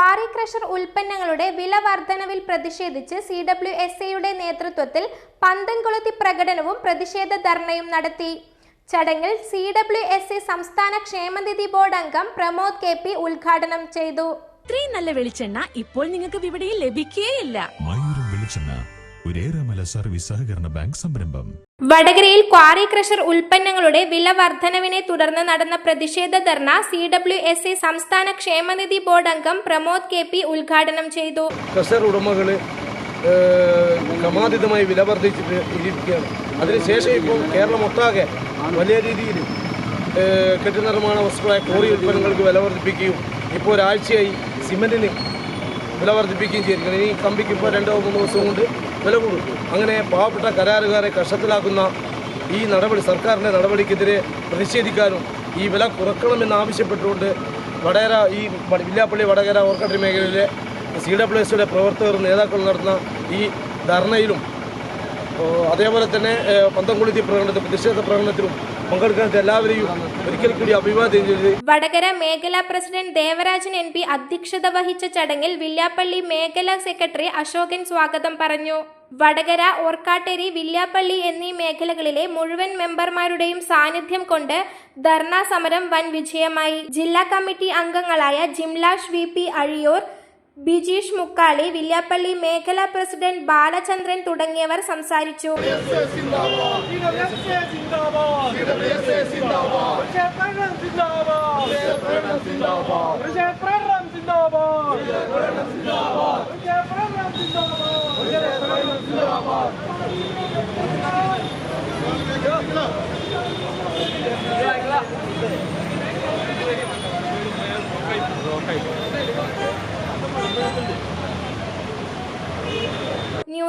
Quarry crusher ഉൽപ്പന്നങ്ങളുടെ വില വർധനവിൽ പ്രതിഷേധിച്ച് സി ഡബ്ല്യു എസ് എയുടെ നേതൃത്വത്തിൽ പന്തൻകുളത്തി പ്രകടനവും പ്രതിഷേധ ധർണയും നടത്തി. ചടങ്ങിൽ സി ഡബ്ല്യു എസ് എ സംസ്ഥാന ക്ഷേമനിധി ബോർഡ് അംഗം പ്രമോദ് കെ പി ഉദ്ഘാടനം ചെയ്തു. ഇത്രയും നല്ല വെളിച്ചെണ്ണ ഇപ്പോൾ നിങ്ങൾക്ക് വിപണിയിൽ ലഭിക്കുകയില്ല വെളിച്ചെണ്ണ ഒരേറെമല സർവീസ് സഹകരണ ബാങ്ക് സംരംഭം. വടകരയിൽ ക്വാറി ക്രഷർ ഉൽപ്പന്നങ്ങളുടെ വില വർധനവിനെ തുടർന്ന് നടന്ന പ്രതിഷേധ dharna C W S A സംസ്ഥാന ക്ഷേമനിധി ബോർഡ് അംഗം പ്രമോദ് കെ പി ഉദ്ഘാടനം ചെയ്തു. ക്രഷർ ഉടമകൾ ക്രമാതീതമായി വില വർദ്ധിച്ചിട്ട് ഇരിക്കുകയാണ്. അതിനുശേഷം ഇപ്പോൾ കേരളം ഒട്ടാകെ വലിയ രീതിയിൽ കെട്ടിട നിർമ്മാണ വസ്തുക്കളായ ക്വാറി ഉൽപ്പന്നങ്ങൾക്ക് വില വർദ്ധിപ്പിക്കുകയും ഇപ്പോൾ ഒരാഴ്ചയായി സിമെന്റിന് വില വർദ്ധിപ്പിക്കുകയും ചെയ്തിരിക്കുന്നത് ഇനി കമ്പിക്ക് ഇപ്പോൾ രണ്ടോ മൂന്നോ ദിവസം കൊണ്ട് വില കൊടുക്കും അങ്ങനെ പാവപ്പെട്ട കരാറുകാരെ കഷ്ടത്തിലാക്കുന്ന ഈ നടപടി സർക്കാരിന്റെ നടപടിക്കെതിരെ പ്രതിഷേധിക്കാനും ഈ വില കുറക്കണമെന്ന് ആവശ്യപ്പെട്ടുകൊണ്ട് വടകര ഈ വില്ലാപ്പള്ളി വടകര ഓർക്കട്ടി മേഖലയിലെ സി ഡബ്ല്യു എസിയുടെ പ്രവർത്തകർ നേതാക്കൾ നടത്തുന്ന ഈ ധർണയിലും അതേപോലെ തന്നെ പന്തംകുളിത്തി പ്രകടനത്തിൽ പ്രതിഷേധ പ്രകടനത്തിലും പങ്കെടുക്കാൻ എല്ലാവരെയും ഒരിക്കൽ കൂടി അഭിവാദ്യം ചെയ്ത് വടകര മേഖലാ പ്രസിഡന്റ് ദേവരാജൻ എം പി അധ്യക്ഷത വഹിച്ച ചടങ്ങിൽ വില്യാപ്പള്ളി മേഖലാ സെക്രട്ടറി അശോകൻ സ്വാഗതം പറഞ്ഞു. വടകര ഓർക്കാട്ടേരി വില്യാപ്പള്ളി എന്നീ മേഖലകളിലെ മുഴുവൻ മെമ്പർമാരുടെയും സാന്നിധ്യം കൊണ്ട് ധർണാ സമരം വൻ വിജയമായി. ജില്ലാ കമ്മിറ്റി അംഗങ്ങളായ ജിംലാഷ് വി പി അഴിയൂർ ബിജീഷ് മുക്കാളി വില്യാപ്പള്ളി മേഖലാ പ്രസിഡന്റ് ബാലചന്ദ്രൻ തുടങ്ങിയവർ സംസാരിച്ചു.